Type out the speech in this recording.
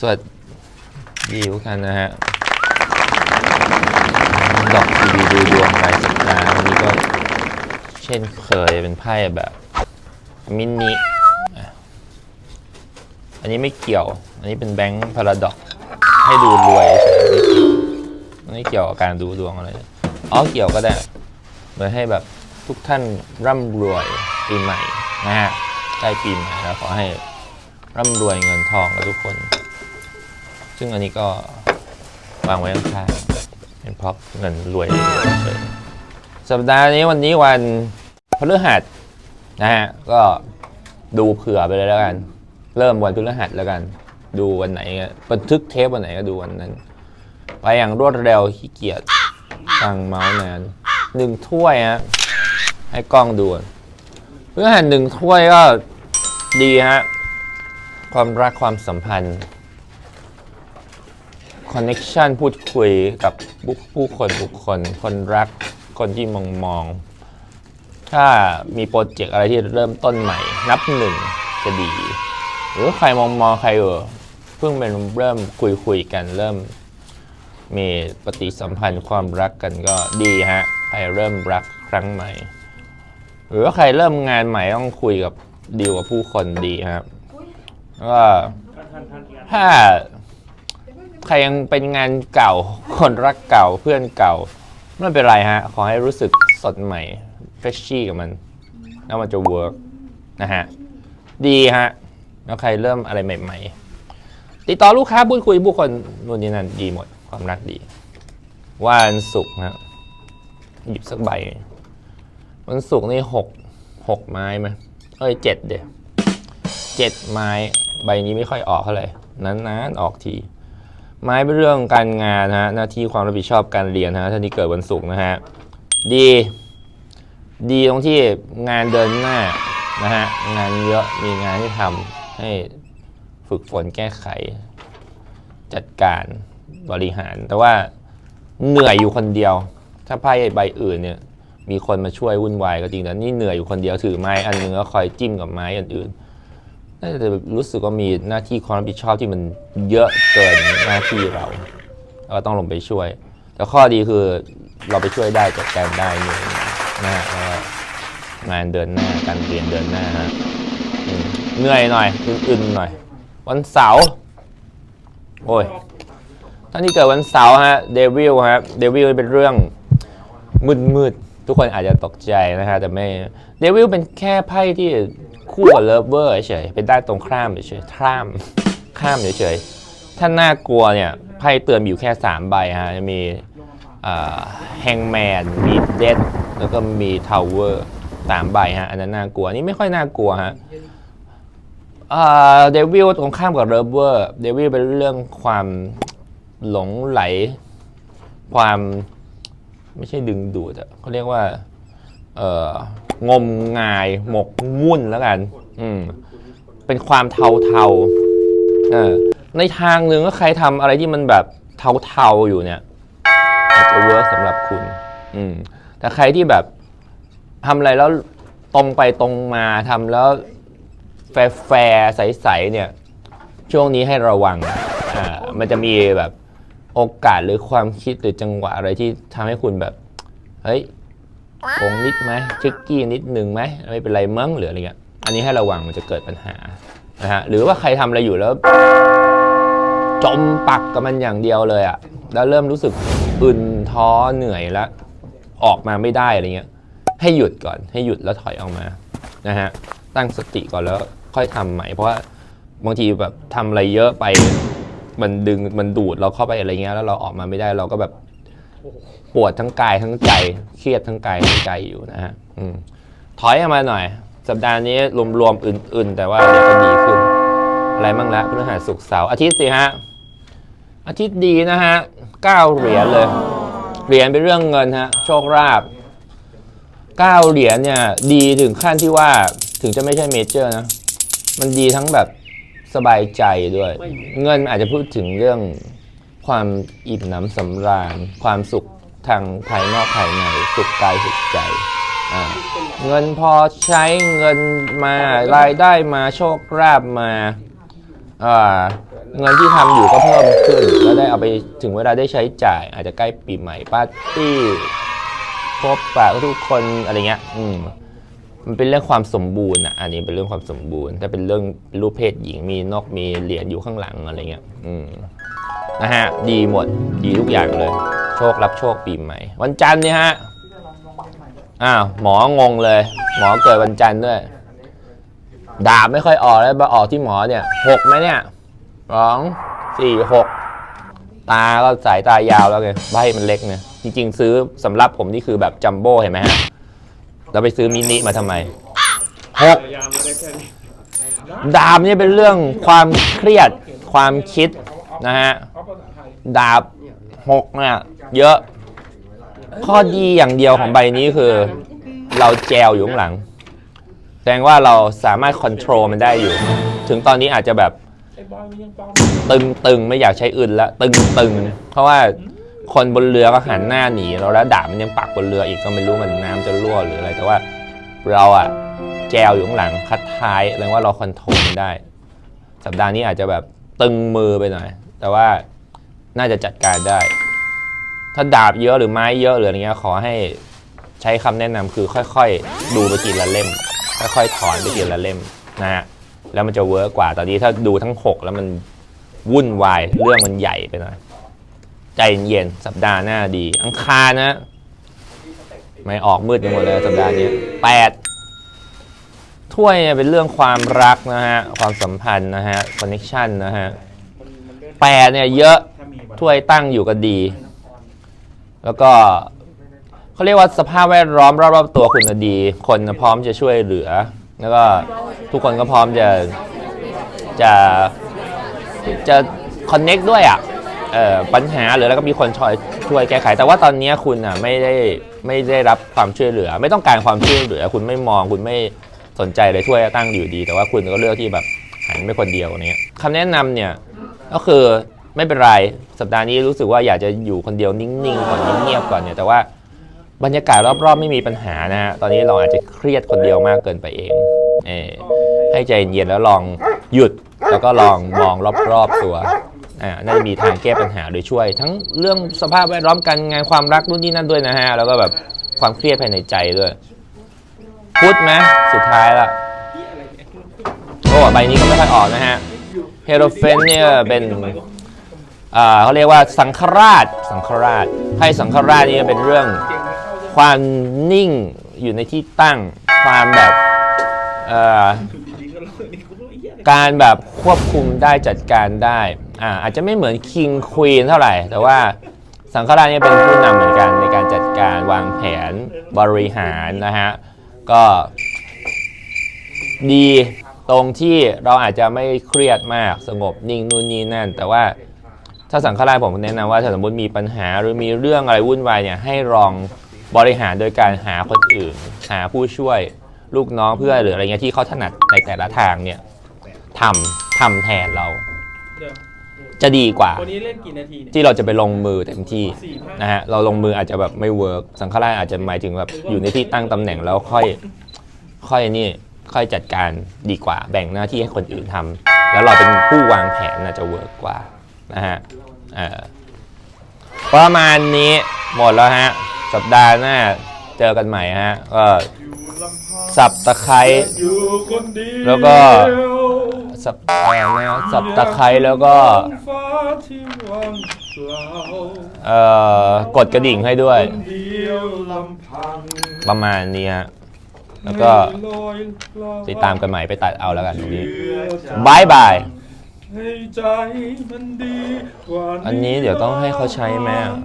สวัสดีทุกท่านนะฮะดอกทีดูดวงรายสัปดาห์วันนี้ก็เช่นเคยเป็นไพ่แบบมินิอะอันนี้ไม่เกี่ยว อันนี้เป็นแบงค์พาราดอกให้ดูรวยเฉยไม่เกี่ยวกับการดูดวงอะไรอ๋อเกี่ยวก็ได้เหมือนให้แบบทุกท่านร่ำรวยปีใหม่นะฮะใกล้ปีใหม่แล้วขอให้ร่ำรวยเงินทองกับทุกคน ซึ่งอันนี้ก็วางไว้ข้างๆเป็นเพราะเงินรวยเฉยๆสัปดาห์นี้วันนี้วันพฤหัสนะฮะก็ดูเผื่อไปเลยแล้วกัน เริ่มวันพฤหัสแล้วกัน ดูวันไหนบันทึกเทปวันไหนก็ดูวันนั้น ไปอย่างรวดเร็วขี้เกียจตั้งเมาส์นานหนึ่งถ้วยฮะให้กล้องดูก่อนพฤหัสหนึ่งถ้วยก็ดีฮะความรักความสัมพันธ์ คอนเน็ชันพูดคุยกับผู้คนบุคคล คนรักคนที่มองมอง ถ้ามีโปรเจกต์อะไรที่เริ่มต้นใหม่ นับหนึ่งจะดี หรือใครมองมองใครเออเพิ่งเป็นเริ่มคุยคุยกันเริ่ม มีปฏิสัมพันธ์ความรักกันก็ดีฮะ ใครเริ่มรักครั้งใหม่ หรือว่าใครเริ่มงานใหม่ต้องคุยกับดีลกับผู้คนดีครับแล้วก็ถ้า ใครยังเป็นงานเก่า คนรักเก่าเพื่อนเก่า ไม่เป็นไรฮะ ขอให้รู้สึกสดใหม่เฟรชชี่กับมัน แล้วมันจะเวิร์กนะฮะ ดีฮะ แล้วใครเริ่มอะไรใหม่ๆ ติดต่อลูกค้าพูดคุยผู้คนนู่นนี่นั่นดีหมด ความรักดี วันศุกร์ฮะหยิบสักใบ วันศุกร์นี่หกหกไม้ไหมเอ้ยเจ็ดเดียวเจ็ดไม้ ใบนี้ไม่ค่อยออกเท่าไหร่นานๆออกที ไม้เป็นเรื่องการงานนะฮะหน้าที่ความรับผิดชอบการเรียนนะฮะท่านที่เกิดวันศุกร์นะฮะดี ดีตรงที่งานเดินหน้านะฮะงานเยอะมีงานที่ทำให้ฝึกฝนแก้ไข จัดการบริหาร แต่ว่าเหนื่อยอยู่คนเดียว ถ้าไพ่ใบอื่นเนี่ยมีคนมาช่วยวุ่นวายก็จริงแต่นี่เหนื่อยอยู่คนเดียวถือไม้อันหนึงแล้วคอยจิ้มกับไม้อันอื่น น่าจะรู้สึกว่ามีหน้าที่ความรับผิดชอบที่มันเยอะเกินหน้าที่เราเราก็ต้องลงไปช่วย แต่ข้อดีคือเราไปช่วยได้จัดการได้เนื่ยนะฮะงานเดินหน้าการเรียนเดินหน้าฮะเหนื่อยหน่อยอึนๆหน่อย วันเสาร์โอ้ยท่านที่เกิดวันเสาร์ฮะเดวิลฮะเดวิลเป็นเรื่องมืดๆทุกคนอาจจะตกใจนะฮะแต่ไม่เดวิลเป็นแค่ไพ่ที่ คู่กับเลิฟเวอร์เฉยๆเป็นด้านตรงข้ามเฉยๆข้ามข้ามเฉยๆถ้าน่ากลัวเนี่ยไพ่เตือนมีอยู่แค่ 3 ใบฮะจะมีแฮงแมนมีเดดแล้วก็มีทาวเวอร์สามใบฮะ อันนั้นน่ากลัว อันนี้ไม่ค่อยน่ากลัวฮะเดวิลตรงข้ามกับเลิฟเวอร์เดวิลเป็นเรื่องความหลงไหล ความไม่ใช่ดึงดูดอะเขาเรียกว่า เออ งมงายหมกมุ่นแล้วกัน อืม เป็นความเทาเทาเออในทางหนึ่งก็ใครทำอะไรที่มันแบบเทาเทาอยู่เนี่ยอาจจะเวิร์กสำหรับคุณ อืม แต่ใครที่แบบทำอะไรแล้วตรงไปตรงมาทำแล้วแฟร์แฟร์ใสๆเนี่ย ช่วงนี้ให้ระวัง อ่า มันจะมีแบบโอกาสหรือความคิดหรือจังหวะอะไรที่ทำให้คุณแบบ เฮ้ย โกงนิดไหมทริกกี้นิดหนึ่งไหมไม่เป็นไรมั้งหรืออะไรเงี้ยอันนี้ให้ระวังมันจะเกิดปัญหานะฮะหรือว่าใครทำอะไรอยู่แล้ว จมปักกับมันอย่างเดียวเลยอะแล้วเริ่มรู้สึกอึนท้อเหนื่อยแล้วออกมาไม่ได้อะไรเงี้ย ให้หยุดก่อนให้หยุดแล้วถอยออกมานะฮะตั้งสติก่อนแล้วค่อยทำใหม่เพราะว่าบางทีแบบทำอะไรเยอะไป มันดึงมันดูดเราเข้าไปอะไรเงี้ยแล้วเราออกมาไม่ได้เราก็แบบ ปวดทั้งกายทั้งใจ เครียดทั้งกายทั้งใจอยู่นะฮะอืมถอยออกมาหน่อย สัปดาห์นี้รวมๆอื่น ๆ แต่ว่าเดี๋ยวก็ดีขึ้น อะไรบ้างละพฤหัสศุกร์เสาร์อาทิตย์สิฮะอาทิตย์ดีนะฮะเก้าเหรียญเลย เหรียญเป็นเรื่องเงินฮะโชคลาภเก้าเหรียญเนี่ย ดีถึงขั้นที่ว่าถึงจะไม่ใช่เมเจอร์นะ มันดีทั้งแบบสบายใจด้วย เงินอาจจะพูดถึงเรื่อง ความอิ่มหนำสำราญ ความสุขทางภายนอกภายในสุขกายสุขใจอ่าเงินพอใช้เงินมารายได้มาโชคลาภมาอ่าเงินที่ทำอยู่ก็เพิ่มขึ้นแล้วได้เอาไปถึงเวลาได้ใช้จ่าย อาจจะใกล้ปีใหม่ปาร์ตี้พบปะทุกคนอะไรเงี้ยอืมมันเป็นเรื่องความสมบูรณ์อะอันนี้เป็นเรื่องความสมบูรณ์ถ้าเป็นเรื่องรูปเพศหญิงมีนกมีเหรียญอยู่ข้างหลังอะไรเงี้ยอืม นะฮะ ดีหมด ดีทุกอย่างเลย โชครับโชคปีใหม่ วันจันทร์เนี่ยฮะ อ้าว หมองงเลย หมอเกิดวันจันทร์ด้วย ดาบไม่ค่อยออกแล้วมาออกที่หมอเนี่ยหกไหมเนี่ยสองสี่หกตาก็สายตายาวแล้วไงใบมันเล็กเนี่ยจริงๆ ซื้อสำหรับผมนี่คือแบบจัมโบ้เห็นไหมฮะเราไปซื้อมินิมาทำไมหกพยามมาได้แค่นี้ดาบเนี่ยเป็นเรื่องความเครียดความคิด นะฮะเอาภาษาไทยดาบหกเนี่ยเยอะ ข้อดีอย่างเดียวของใบนี้คือ เราแจวอยู่ข้างหลัง แสดงว่าเราสามารถควบคุมมันได้อยู่ ถึงตอนนี้อาจจะแบบไอ้บอยมันยังปลอมตึงตึงไม่อยากใช้อื่นละตึงตึงเพราะว่าคนบนเรือก็หันหน้าหนีเราแล้วดาบมันยังปักบนเรืออีกก็ไม่รู้มันน้ำจะรั่วหรืออะไร แต่ว่าเราอะแจวอยู่ข้างหลังคัดท้ายแสดงว่าเราคอนโทรลมันได้ สัปดาห์นี้อาจจะแบบตึงมือไปหน่อย แต่ว่าน่าจะจัดการได้ ถ้าดาบเยอะหรือไม้เยอะหรืออะไรเงี้ยขอให้ใช้คำแนะนำคือค่อยๆ ดูไปทีละเล่ม ค่อยๆถอนไปทีละเล่มนะฮะแล้วมันจะเวิร์กกว่าตอนนี้ถ้าดูทั้ง 6 แล้วมันวุ่นวายเรื่องมันใหญ่ไปหน่อยใจเย็นๆสัปดาห์หน้าดี อังคารนะ ไม่ออกมืดไปหมดเลยสัปดาห์นี้แปดถ้วยเป็นเรื่องความรักนะฮะ ความสัมพันธ์นะฮะคอนเนคชันนะฮะ ปดเนี่ยเยอะถ้วยตั้งอยู่ก็ดี แล้วก็เขาเรียกว่าสภาพแวดล้อมรอบๆตัวคุณน่ะดี คนพร้อมจะช่วยเหลือ แล้วก็ทุกคนก็พร้อมจะจะจะคอนเน็กด้วยอะเอ่อปัญหาหรือแล้วก็มีคนช่วยช่วยแก้ไข แต่ว่าตอนนี้คุณอะไม่ได้ไม่ได้รับความช่วยเหลือ ไม่ต้องการความช่วยเหลือ คุณไม่มองคุณไม่สนใจเลยถ้วยตั้งอยู่ดี แต่ว่าคุณก็เลือกที่แบบหันไปคนเดียวเนี้ยคำแนะนำเนี่ย ก็คือไม่เป็นไรสัปดาห์นี้รู้สึกว่าอยากจะอยู่คนเดียวนิ่งๆก่อนเงียบๆก่อนเนี่ยแต่ว่าบรรยากาศรอบๆไม่มีปัญหานะฮะตอนนี้เราอาจจะเครียดคนเดียวมากเกินไปเองเออให้ใจเย็นแล้วลองหยุดแล้วก็ลองมองรอบๆตัวอ่าน่าจะมีทางแก้ปัญหาโดยช่วย ทั้งเรื่องสภาพแวดล้อมการงานความรักนู่นนี่นั่นด้วยนะฮะแล้วก็แบบความเครียดภายในใจด้วยพุทธไหมสุดท้ายละโอ้ใบนี้ก็ไม่ค่อยออกนะฮะ เฮโรเฟนเนี่ยเป็นอ่าเขาเรียกว่าสังฆราชสังฆราชไพ่สังฆราชนี่เป็นเรื่องความนิ่งอยู่ในที่ตั้งความแบบเอ่อดีๆก็เลยนี่กูรู้ไอ้เหี้ยอะไรการแบบควบคุมได้จัดการได้อ่าอาจจะไม่เหมือนคิงควีนเท่าไหร่ แต่ว่าสังฆราชนี่เป็นผู้นำเหมือนกันในการจัดการวางแผนบริหารนะฮะก็ดี ตรงที่เราอาจจะไม่เครียดมากสงบนิ่งนู่นนี่นั่น แต่ว่าถ้าสังฆราชผมแนะนำว่าถ้าสมมติมีปัญหาหรือมีเรื่องอะไรวุ่นวายเนี่ยให้ลองบริหารโดยการหาคนอื่น หาผู้ช่วยลูกน้องเพื่อหรืออะไรเงี้ยที่เขาถนัดในแต่ละทางเนี่ยทำทำแทนเรา จะดีกว่าวันนี้เล่นกี่นาทีเนี่ยที่เราจะไปลงมือเต็มที่นะฮะเราลงมืออาจจะแบบไม่เวิร์กสังฆราชอาจจะหมายถึงแบบอยู่ในที่ตั้งตำแหน่งแล้วค่อย ค่อยนี่ ค่อยจัดการดีกว่า แบ่งหน้าที่ให้คนอื่นทำแล้วเราเป็นผู้วางแผนน่าจะเวิร์กกว่านะฮะเอ่อประมาณนี้หมดแล้วฮะ สัปดาห์หน้าเจอกันใหม่ฮะก็สับตะไคร้ อยู่คนเดียแล้วก็ สับอะไรนะสับตะไคร้แล้วก็ฟ้าที่ว่างเปล่าเอ่อกดกระดิ่งให้ด้วย คนเดียวลำพัง ประมาณนี้ฮะ แล้วก็ไม่ลอยลอยติดตามกันใหม่ไปตัดเอาแล้วกันตรงนี้เพื่อจะบายบาย ให้ใจมันดีกว่าอันนี้เดี๋ยวต้องให้เขาใช้ไหมอะวัน